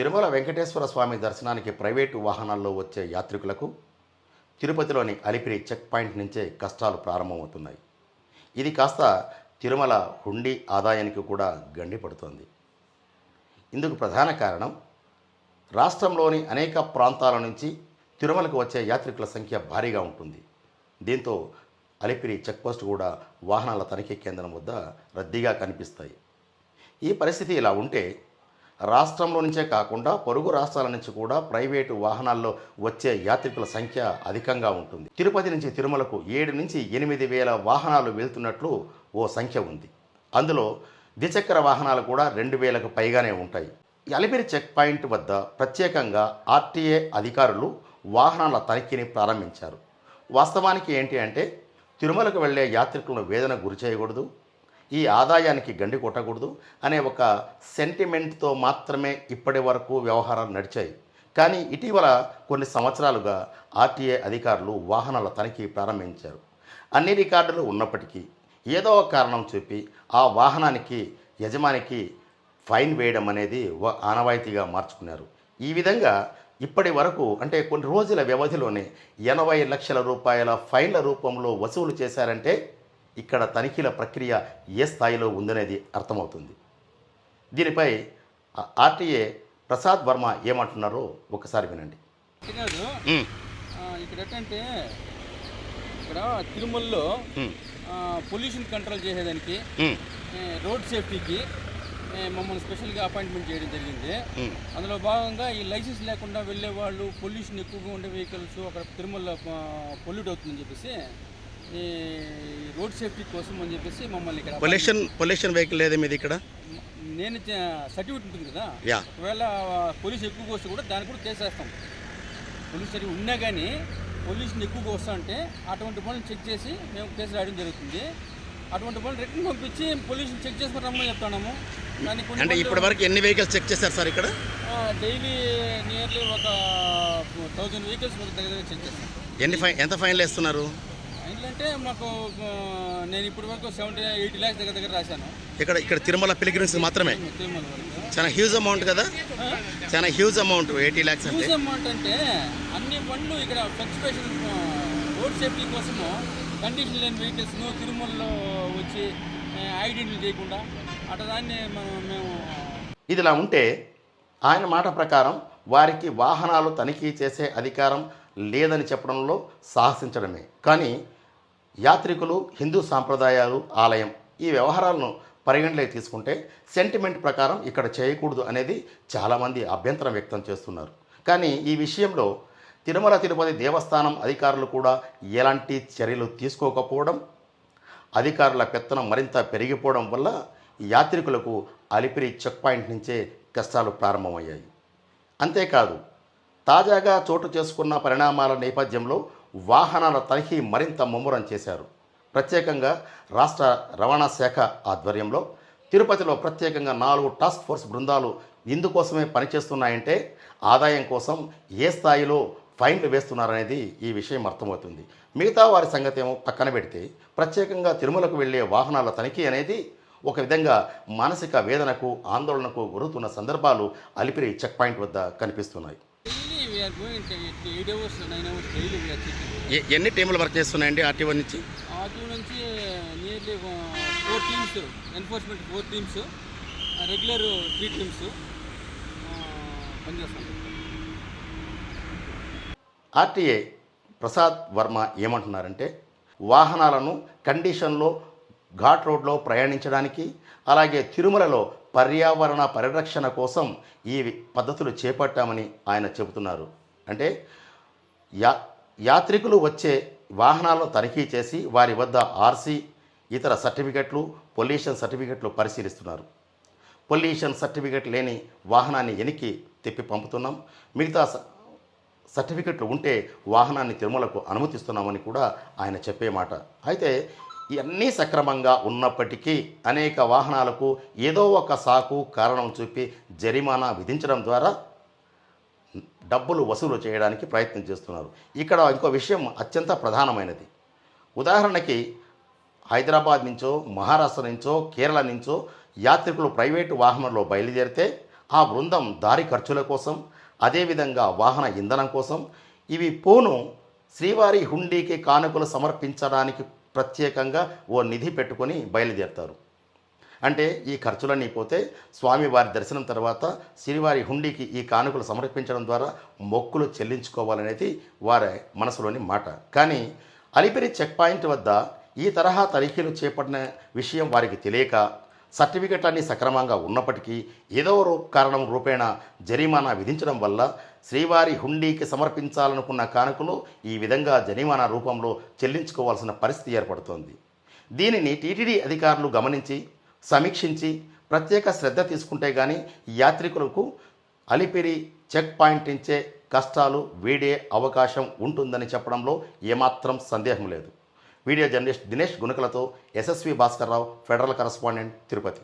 తిరుమల వెంకటేశ్వర స్వామి దర్శనానికి ప్రైవేటు వాహనాల్లో వచ్చే యాత్రికులకు తిరుపతిలోని అలిపిరి చెక్ పాయింట్ నుంచే కష్టాలు ప్రారంభమవుతున్నాయి. ఇది కాస్త తిరుమల హుండీ ఆదాయానికి కూడా గండిపడుతోంది ఇందుకు ప్రధాన కారణం రాష్ట్రంలోని అనేక ప్రాంతాల నుంచి తిరుమలకు వచ్చే యాత్రికుల సంఖ్య భారీగా ఉంటుంది. దీంతో అలిపిరి చెక్పోస్ట్ కూడా వాహనాల తనిఖీ కేంద్రం వద్ద రద్దీగా కనిపిస్తాయి. ఈ పరిస్థితి ఇలా ఉంటే రాష్ట్రంలో నుంచే కాకుండా పొరుగు రాష్ట్రాల నుంచి కూడా ప్రైవేటు వాహనాల్లో వచ్చే యాత్రికుల సంఖ్య అధికంగా ఉంటుంది. తిరుపతి నుంచి తిరుమలకు ఏడు నుంచి ఎనిమిది వేల వాహనాలు వెళ్తున్నట్లు ఓ సంఖ్య ఉంది. అందులో ద్విచక్ర వాహనాలు కూడా రెండు వేలకు పైగానే ఉంటాయి. ఈ అలిపిరి చెక్ పాయింట్ వద్ద ప్రత్యేకంగా ఆర్టీఏ అధికారులు వాహనాల తనిఖీని ప్రారంభించారు. వాస్తవానికి ఏంటి అంటే తిరుమలకు వెళ్ళే యాత్రికులను వేదన గురి చేయకూడదు. ఈ ఆదాయానికి గండి కొట్టకూడదు అనే ఒక సెంటిమెంట్తో మాత్రమే ఇప్పటి వరకు వ్యవహారాలు నడిచాయి. కానీ ఇటీవల కొన్ని సంవత్సరాలుగా ఆర్టీఏ అధికారులు వాహనాల తనిఖీ ప్రారంభించారు. అన్ని రికార్డులు ఉన్నప్పటికీ ఏదో ఒక కారణం చూపి ఆ వాహనానికి యజమానికి ఫైన్ వేయడం అనేది ఆనవాయితీగా మార్చుకున్నారు. ఈ విధంగా ఇప్పటి వరకు అంటే కొన్ని రోజుల వ్యవధిలోనే ఎనభై లక్షల రూపాయల ఫైన్ల రూపంలో వసూలు చేశారంటే ఇక్కడ తనిఖీల ప్రక్రియ ఏ స్థాయిలో ఉందనేది అర్థమవుతుంది. దీనిపై ఆర్టీఏ ప్రసాద్ వర్మ ఏమంటున్నారో ఒకసారి వినండి. ఇక్కడ ఏంటంటే ఇక్కడ తిరుమలలో పొల్యూషన్ కంట్రోల్ చేసేదానికి రోడ్ సేఫ్టీకి మమ్మల్ని స్పెషల్గా అపాయింట్మెంట్ చేయడం జరిగింది. అందులో భాగంగా ఈ లైసెన్స్ లేకుండా వెళ్ళే వాళ్ళు పొల్యూషన్ ఎక్కువగా ఉండే వెహికల్స్ అక్కడ తిరుమల పొల్యూట్ అవుతుందని చెప్పేసి రోడ్ సేఫ్టీ కోసం అని చెప్పేసి మమ్మల్ని ఇక్కడ పొల్యూషన్ పొల్యూషన్ వెహికల్ లేదే మీది ఇక్కడ? నేను సర్టిఫికేట్ ఉంటుంది కదా? యా. ఒకవేళ పోలీస్ ఎక్కువగా వస్తే కూడా దానికి కూడా కేసు వేస్తాం. పోలీస్ సర్టిఫికేట్ ఉన్నా కానీ పొల్యూషన్ ఎక్కువగా వస్తా అంటే అటువంటి పనులు చెక్ చేసి మేము కేసు రాయడం జరుగుతుంది. అటువంటి పనులు రిటర్న్ పంపించి పొల్యూషన్ చెక్ చేసుకుని రమ్మని చెప్తున్నాము. కొన్ని అంటే ఇప్పటి వరకు ఎన్ని వెహికల్స్ చెక్ చేశారు సార్ ఇక్కడ? డైలీ నియర్లీ ఒక థౌజండ్ వెహికల్స్ దగ్గర దగ్గర చెక్ చేస్తాం. ఎన్ని ఫైన్ ఎంత ఫైన్లు వేస్తున్నారు? ఏంటంటే మాకు నేను ఇప్పటి వరకు సెవెంటీ ఎయిటీ ల్యాక్స్ దగ్గర దగ్గర రాశాను. ఇక్కడ ఇక్కడ తిరుమల పిలిగ్రిమ్స్ మాత్రమే? తిరుమల వరకు. చాలా హ్యూజ్ అమౌంట్ కదా? చాలా హ్యూజ్ అమౌంట్ ఎయిటీ ల్యాక్స్ అంటే. యూజ్ అమౌంట్ అంటే అన్ని బండ్లు ఇక్కడ ఫ్లక్చువేషన్ రోడ్ సేఫ్టీ కోసము కండిషన్ లేని వెహికల్స్ను తిరుమలలో వచ్చి ఐడెంటిటీ చేయకుండా అట్లా దాన్ని మనం మేము ఇదిలా ఉంటే ఆయన మాట ప్రకారం వారికి వాహనాలు తనిఖీ చేసే అధికారం లేదని చెప్పడంలో సాహసించడమే. కానీ యాత్రికులు హిందూ సాంప్రదాయాలు ఆలయం ఈ వ్యవహారాలను పరిగణలోకి తీసుకుంటే సెంటిమెంట్ ప్రకారం ఇక్కడ చేయకూడదు అనేది చాలామంది అభ్యంతరం వ్యక్తం చేస్తున్నారు. కానీ ఈ విషయంలో తిరుమల తిరుపతి దేవస్థానం అధికారులు కూడా ఎలాంటి చర్యలు తీసుకోకపోవడం అధికారుల పెత్తనం మరింత పెరిగిపోవడం వల్ల యాత్రికులకు అలిపిరి చెక్ పాయింట్ నుంచే కష్టాలు ప్రారంభమయ్యాయి. అంతేకాదు తాజాగా చోటు చేసుకున్న పరిణామాల నేపథ్యంలో వాహనాల తనిఖీ మరింత ముమ్మరం చేశారు. ప్రత్యేకంగా రాష్ట్ర రవాణా శాఖ ఆధ్వర్యంలో తిరుపతిలో ప్రత్యేకంగా నాలుగు టాస్క్ ఫోర్స్ బృందాలు ఇందుకోసమే పనిచేస్తున్నాయంటే ఆదాయం కోసం ఏ స్థాయిలో ఫైన్లు వేస్తున్నారనేది ఈ విషయం అర్థమవుతుంది. మిగతా వారి సంగతి ఏమో పక్కన పెడితే ప్రత్యేకంగా తిరుమలకు వెళ్ళే వాహనాల తనిఖీ అనేది ఒక విధంగా మానసిక వేదనకు ఆందోళనకు గురుతున్న సందర్భాలు అలిపిరి చెక్ పాయింట్ వద్ద కనిపిస్తున్నాయి. Going eight hours nine hours daily we're checking ఎ- ఎన్ని టీములు వర్క్ చేస్తున్నాయండి ఆర్టీఓ నుంచి? ఆటో నుంచి nearly four teams enforcement four teams regular three teams పనిచేస్తాం ఆర్టీఏ ప్రసాద్ వర్మ ఏమంటున్నారంటే వాహనాలను కండిషన్లో ఘాట్ రోడ్లో ప్రయాణించడానికి అలాగే తిరుమలలో పర్యావరణ పరిరక్షణ కోసం ఈ పద్ధతులు చేపట్టామని ఆయన చెబుతున్నారు. అంటే యా యాత్రికులు వచ్చే వాహనాలను తనిఖీ చేసి వారి వద్ద ఆర్సీ ఇతర సర్టిఫికెట్లు పొల్యూషన్ సర్టిఫికెట్లు పరిశీలిస్తున్నారు. పొల్యూషన్ సర్టిఫికెట్ లేని వాహనాన్ని వెనక్కి తిప్పి పంపుతున్నాం. మిగతా స- సర్టిఫికెట్లు ఉంటే వాహనాన్ని తిరుమలకు అనుమతిస్తున్నామని కూడా ఆయన చెప్పే మాట. అయితే ఇవన్నీ సక్రమంగా ఉన్నప్పటికీ అనేక వాహనాలకు ఏదో ఒక సాకు కారణం చూపి జరిమానా విధించడం ద్వారా డబ్బులు వసూలు చేయడానికి ప్రయత్నం చేస్తున్నారు. ఇక్కడ ఇంకో విషయం అత్యంత ప్రధానమైనది. ఉదాహరణకి హైదరాబాద్ నుంచో మహారాష్ట్ర నుంచో కేరళ నుంచో యాత్రికులు ప్రైవేటు వాహనంలో బయలుదేరితే ఆ బృందం దారి ఖర్చుల కోసం అదేవిధంగా వాహన ఇంధనం కోసం ఇవి పోను శ్రీవారి హుండీకి కానుకలు సమర్పించడానికి ప్రత్యేకంగా ఓ నిధి పెట్టుకొని బయలుదేరుతారు. అంటే ఈ ఖర్చులన్నీ పోతే స్వామివారి దర్శనం తర్వాత శ్రీవారి హుండీకి ఈ కానుకలు సమర్పించడం ద్వారా మొక్కులు చెల్లించుకోవాలనేది వారి మనసులోని మాట. కానీ అలిపిరి చెక్ పాయింట్ వద్ద ఈ తరహా తనిఖీలు చేపట్టిన విషయం వారికి తెలియక సర్టిఫికెట్లన్నీ సక్రమంగా ఉన్నప్పటికీ ఏదో రూ కారణం రూపేణ జరిమానా విధించడం వల్ల శ్రీవారి హుండీకి సమర్పించాలనుకున్న కానుకలు ఈ విధంగా జరిమానా రూపంలో చెల్లించుకోవాల్సిన పరిస్థితి ఏర్పడుతోంది. దీనిని టీటీడీ అధికారులు గమనించి సమీక్షించి ప్రత్యేక శ్రద్ధ తీసుకుంటే కానీ యాత్రికులకు అలిపిరి చెక్ పాయింట్ ఇచ్చే కష్టాలు వీడే అవకాశం ఉంటుందని చెప్పడంలో ఏమాత్రం సందేహం లేదు. Video journalist Dinesh గుణకలతో SSV Bhaskar Rao federal correspondent Tirupati.